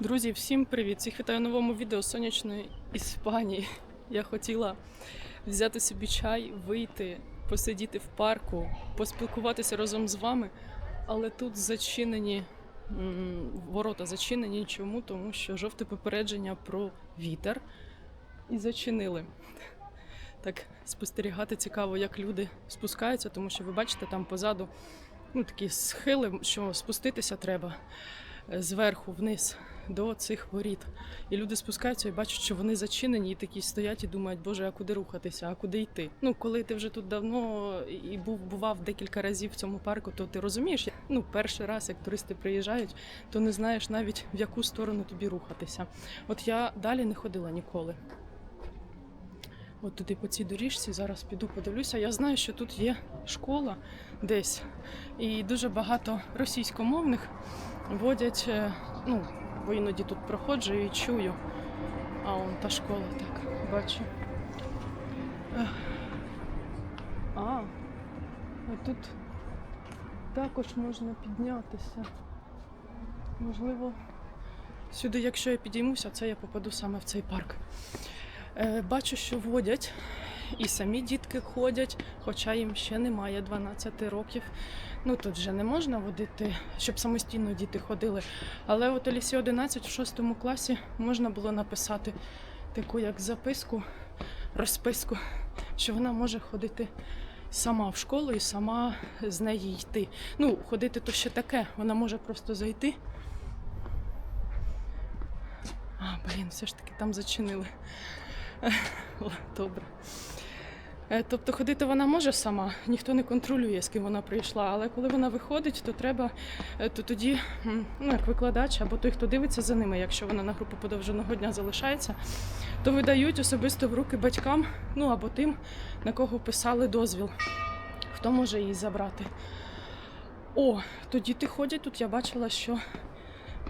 Друзі, всім привіт! Всіх вітаю новому відео сонячної Іспанії. Я хотіла взяти собі чай, вийти, посидіти в парку, поспілкуватися разом з вами, але тут зачинені ворота зачинені. Чому? Тому що жовте попередження про вітер і зачинили. Так спостерігати цікаво, як люди спускаються, тому що ви бачите там позаду ну, такі схили, що спуститися треба е, зверху вниз до цих воріт. І люди спускаються і бачать, що вони зачинені, і такі стоять і думають, боже, а куди рухатися, а куди йти? Ну, коли ти вже тут давно і був бував декілька разів в цьому парку, то ти розумієш, ну перший раз, як туристи приїжджають, то не знаєш навіть в яку сторону тобі рухатися. От я далі не ходила ніколи. От туди по цій доріжці зараз піду подивлюся. Я знаю, що тут є школа десь, і дуже багато російськомовних водять. е, Ну, бо іноді тут проходжу і чую. А он та школа, так, бачу. А, а тут також можна піднятися. Можливо, сюди, якщо я підіймуся, це я попаду саме в цей парк. Е, Бачу, що водять, і самі дітки ходять, хоча їм ще немає 12 років. Ну тут вже не можна водити, щоб самостійно діти ходили. Але от Елісі 11 в 6 класі можна було написати таку як записку, розписку, що вона може ходити сама в школу і сама з неї йти. Ну, ходити то ще таке, вона може просто зайти. А, блін, все ж таки там зачинили. Добре. Е, Тобто ходити вона може сама, ніхто не контролює, з ким вона прийшла. Але коли вона виходить, то треба, е, то тоді, ну як викладач або той, хто дивиться за ними, якщо вона на групу подовженого дня залишається, то видають особисто в руки батькам, ну або тим, на кого писали дозвіл, хто може її забрати. О, то діти ходять тут. Я бачила, що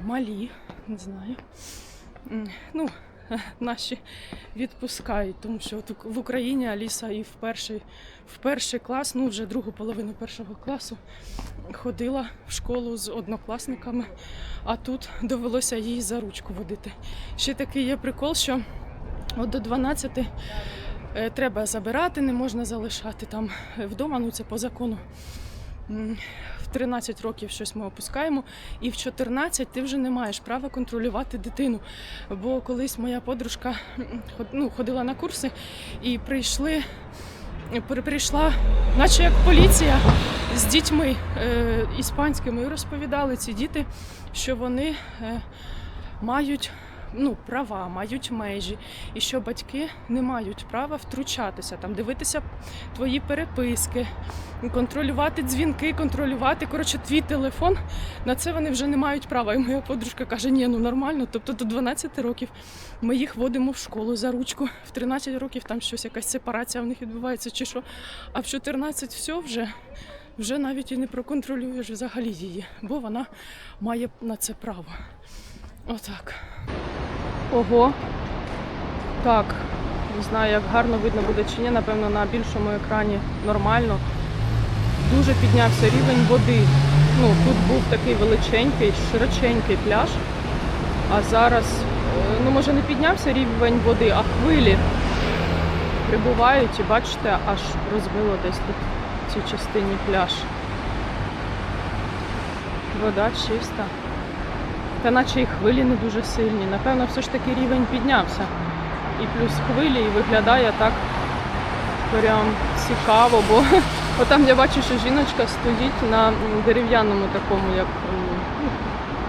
малі, не знаю. Ну, наші відпускають, тому що от в Україні Аліса і в перший, в перший клас, ну вже другу половину першого класу, ходила в школу з однокласниками, а тут довелося її за ручку водити. Ще такий є прикол, що от до 12 е, треба забирати, не можна залишати там вдома, ну це по закону. В 13 років щось ми опускаємо, і в 14 ти вже не маєш права контролювати дитину. Бо колись моя подружка ну, ходила на курси і прийшли, при- прийшла, наче як поліція з дітьми е, іспанськими, і розповідали ці діти, що вони е, мають. Ну, права, мають межі, і що батьки не мають права втручатися, там дивитися твої переписки, контролювати дзвінки, контролювати коротше твій телефон. На це вони вже не мають права. І моя подружка каже: ні, ну нормально. Тобто до 12 років ми їх водимо в школу за ручку. В 13 років там щось якась сепарація в них відбувається, чи що. А в 14 все вже. Вже навіть і не проконтролюєш взагалі її, бо вона має на це право. Отак. Ого. Так. Не знаю, як гарно видно буде чи ні, напевно, на більшому екрані нормально. Дуже піднявся рівень води. Ну, тут був такий величенький, широченький пляж. А зараз, е, ну може не піднявся рівень води, а хвилі прибувають і бачите, аж розбило десь тут цій частині пляж. Вода чиста. Та наче і хвилі не дуже сильні. Напевно, все ж таки рівень піднявся. І плюс хвилі, і виглядає так прям цікаво, бо отам я бачу, що жіночка стоїть на дерев'яному такому, як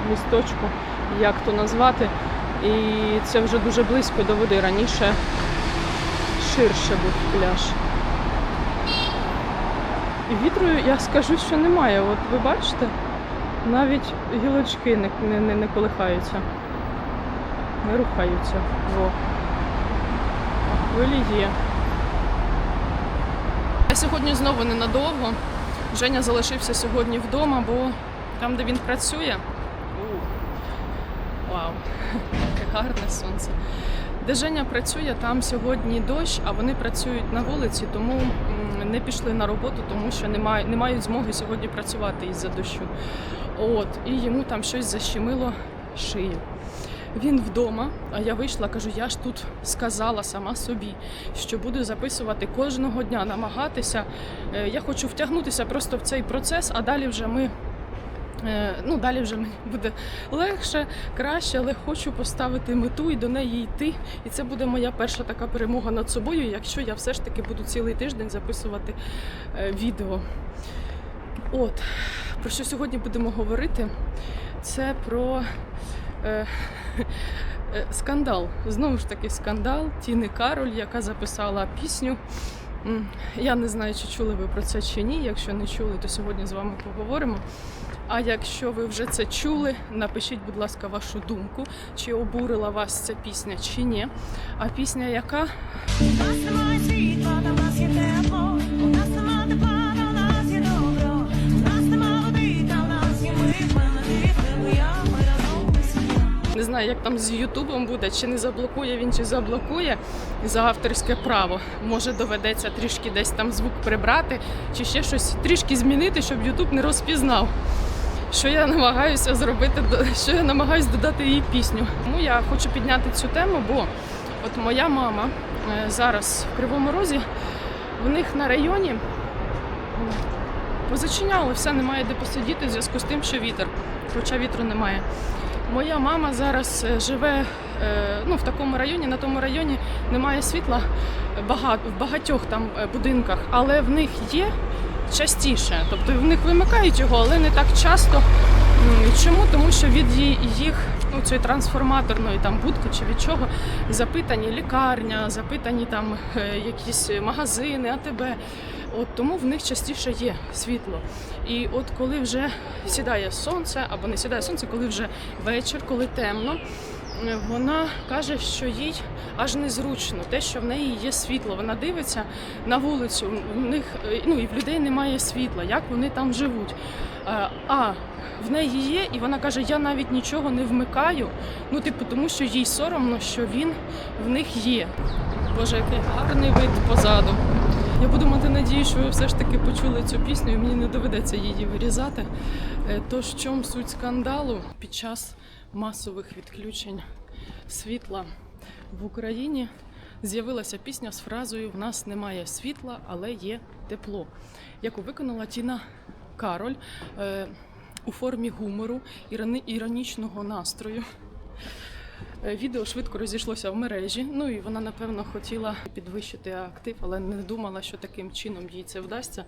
місточку, як то назвати. І це вже дуже близько до води. Раніше ширше був пляж. І вітру я скажу, що немає. От ви бачите, навіть гілочки не, не, не, не колихаються, не рухаються. Во. А хвилі є. Я сьогодні знову ненадовго. Женя залишився сьогодні вдома, бо там, де він працює. Вау, яке гарне сонце. Де Женя працює, там сьогодні дощ, а вони працюють на вулиці, тому не пішли на роботу, тому що не мають, не мають змоги сьогодні працювати із-за дощу. От, і йому там щось защемило шию. Він вдома, а я вийшла, кажу, я ж тут сказала сама собі, що буду записувати кожного дня, намагатися. Е, Я хочу втягнутися просто в цей процес, а далі вже ми. Е, Ну, далі вже мені буде легше, краще, але хочу поставити мету і до неї йти. І це буде моя перша така перемога над собою, якщо я все ж таки буду цілий тиждень записувати е, відео. От, про що сьогодні будемо говорити? Це про е, е, скандал. Знову ж таки, скандал Тіни Кароль, яка записала пісню. Я не знаю, чи чули ви про це чи ні. Якщо не чули, то сьогодні з вами поговоримо. А якщо ви вже це чули, напишіть, будь ласка, вашу думку, чи обурила вас ця пісня, чи ні. А пісня яка? У нас немає світла, та нас є тепло. У нас немає тепла, Не знаю, як там з Ютубом буде, чи не заблокує він, чи заблокує за авторське право. Може доведеться трішки десь там звук прибрати, чи ще щось трішки змінити, щоб Ютуб не розпізнав. Що я намагаюся зробити, що я намагаюся додати її пісню. Тому я хочу підняти цю тему, бо от моя мама е, зараз в Кривому Розі, в них на районі м, позачиняло все, немає де посидіти в зв'язку з тим, що вітер, хоча вітру немає. Моя мама зараз е, живе е, ну, в такому районі, на тому районі немає світла багато, в багатьох там е, будинках, але в них є частіше. Тобто в них вимикають його, але не так часто. Чому? Тому що від їх ну, цієї трансформаторної там будки чи від чого запитані лікарня, запитані там е, якісь магазини, АТБ. От тому в них частіше є світло. І от коли вже сідає сонце, або не сідає сонце, коли вже вечір, коли темно, вона каже, що їй аж незручно те, що в неї є світло. Вона дивиться на вулицю. В них ну і в людей немає світла. Як вони там живуть? Е, А в неї є, і вона каже: я навіть нічого не вмикаю. Ну, типу, тому що їй соромно, що він в них є. Боже, який гарний вид позаду. Я буду мати надію, що ви все ж таки почули цю пісню, і мені не доведеться її вирізати. Е, Тож в чому суть скандалу під час масових відключень світла в Україні з'явилася пісня з фразою В нас немає світла, але є тепло, яку виконала Тіна Кароль е, у формі гумору, іронічного настрою. Е, Відео швидко розійшлося в мережі. Ну і вона, напевно, хотіла підвищити актив, але не думала, що таким чином їй це вдасться.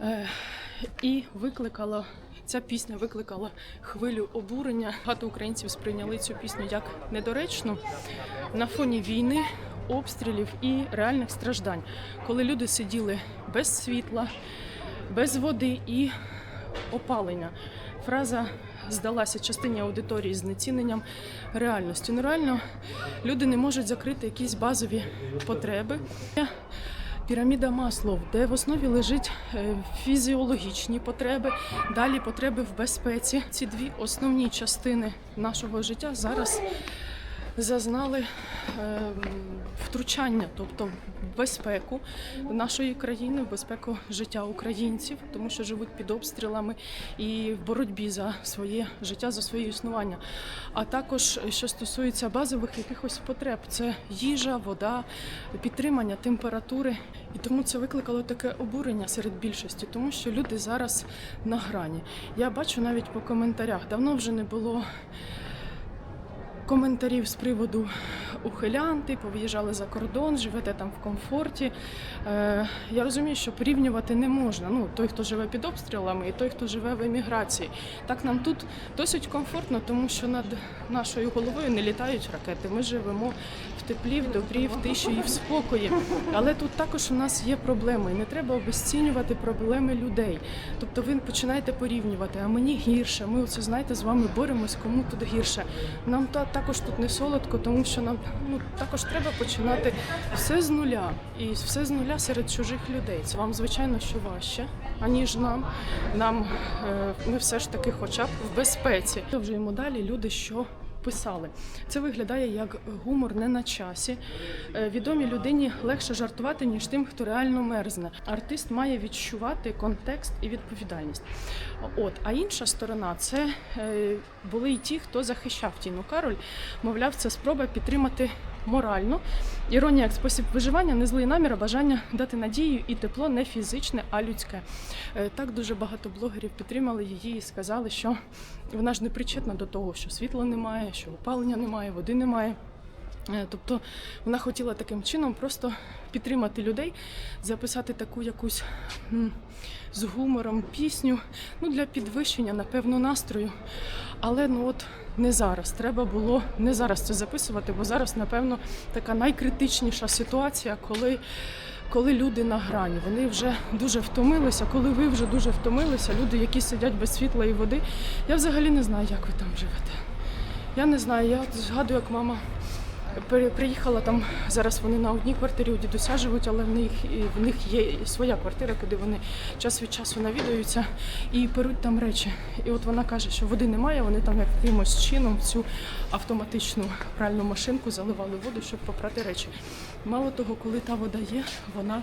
Е, І викликала ця пісня викликала хвилю обурення. Багато українців сприйняли цю пісню як недоречну на фоні війни, обстрілів і реальних страждань, коли люди сиділи без світла, без води і опалення. Фраза здалася частині аудиторії знеціненням реальності. Ну реально люди не можуть закрити якісь базові потреби. Піраміда Маслов, де в основі лежить е, фізіологічні потреби, далі потреби в безпеці. Ці дві основні частини нашого життя зараз зазнали е, втручання, тобто безпеку нашої країни, в безпеку життя українців, тому що живуть під обстрілами і в боротьбі за своє життя, за своє існування. А також що стосується базових якихось потреб, це їжа, вода, підтримання температури. І тому це викликало таке обурення серед більшості, тому що люди зараз на грані. Я бачу навіть по коментарях, давно вже не було коментарів з приводу ухилянти, повиїжджали за кордон, живете там в комфорті. Е, я розумію, що порівнювати не можна. Ну, той, хто живе під обстрілами, і той, хто живе в еміграції. Так нам тут досить комфортно, тому що над нашою головою не літають ракети. Ми живемо в теплі, в добрі, в тиші і в спокої. Але тут також у нас є проблеми. І не треба обесцінювати проблеми людей. Тобто ви починаєте порівнювати, а мені гірше. Ми оце знаєте з вами боремось, кому тут гірше. Нам та також тут не солодко, тому що нам ну також треба починати все з нуля. І все з нуля серед чужих людей. Це вам звичайно що важче, аніж нам. Нам е, ми все ж таки, хоча б в безпеці. Продовжуємо далі. Люди, що писали. Це виглядає як гумор не на часі. Е, Відомій людині легше жартувати, ніж тим, хто реально мерзне. Артист має відчувати контекст і відповідальність. От, а інша сторона це е, були й ті, хто захищав Тіну Кароль. Мовляв, це спроба підтримати морально. Іронія як спосіб виживання, не злий намір, а бажання дати надію і тепло не фізичне, а людське. Е, Так дуже багато блогерів підтримали її і сказали, що вона ж не причетна до того, що світла немає, що опалення немає, води немає. Е, Тобто вона хотіла таким чином просто підтримати людей, записати таку якусь з гумором пісню, ну для підвищення, напевно, настрою. Але ну от не зараз. Треба було не зараз це записувати, бо зараз, напевно, така найкритичніша ситуація, коли. Коли люди на грані, вони вже дуже втомилися. Коли ви вже дуже втомилися, люди, які сидять без світла і води. Я взагалі не знаю, як ви там живете. Я не знаю. Я згадую, як мама приїхала там. Зараз вони на одній квартирі у дідуся живуть, але в них і в них є своя квартира, куди вони час від часу навідуються і беруть там речі. І от вона каже, що води немає. Вони там якимось чином в цю автоматичну пральну машинку заливали воду, щоб попрати речі. Мало того, коли та вода є, вона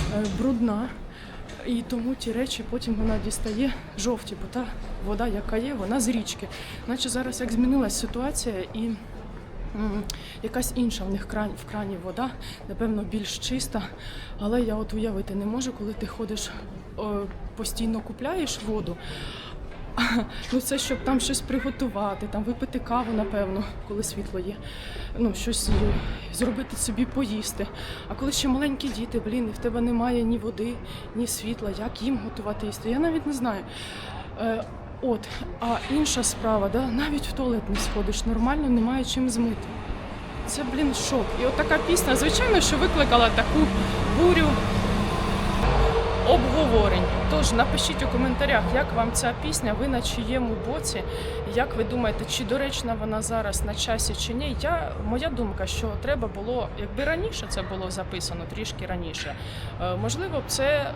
е, брудна. І тому ті речі потім вона дістає жовті, бо та вода, яка є, вона з річки. Наче зараз як змінилась ситуація і якась інша в них крань, в крані вода, напевно, більш чиста. Але я от уявити не можу, коли ти ходиш, постійно купляєш воду. Ну, це щоб там щось приготувати, там випити каву, напевно, коли світло є. Ну, щось е, зробити собі поїсти. А коли ще маленькі діти, блін, і в тебе немає ні води, ні світла, як їм готувати їсти? Я навіть не знаю. От, а інша справа, да, навіть в туалет не сходиш нормально, немає чим змити. Це, блін, шок. І от така пісня, звичайно, що викликала таку бурю обговорень. Тож напишіть у коментарях, як вам ця пісня, ви на чиєму боці, як ви думаєте, чи доречна вона зараз на часі чи ні. Я моя думка, що треба було, якби раніше це було записано, трішки раніше, е, можливо, це.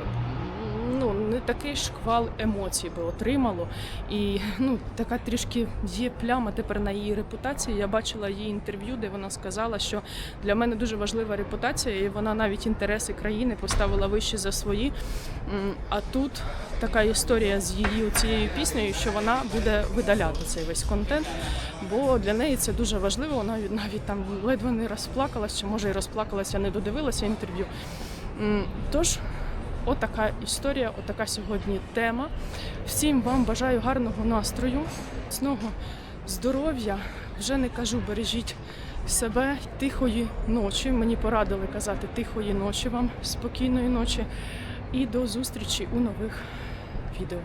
Ну, не такий шквал емоцій би отримало. І ну, така трішки є пляма тепер на її репутації. Я бачила її інтерв'ю, де вона сказала, що для мене дуже важлива репутація, і вона навіть інтереси країни поставила вище за свої. А тут така історія з її цією піснею, що вона буде видаляти цей весь контент, бо для неї це дуже важливо. Вона навіть- там ледве не розплакалась, чи може і розплакалася, не додивилася інтерв'ю. Тож. Отака історія, отака сьогодні тема. Всім вам бажаю гарного настрою, міцного здоров'я. Вже не кажу, бережіть себе тихої ночі. Мені порадили казати тихої ночі вам, спокійної ночі. І до зустрічі у нових відео.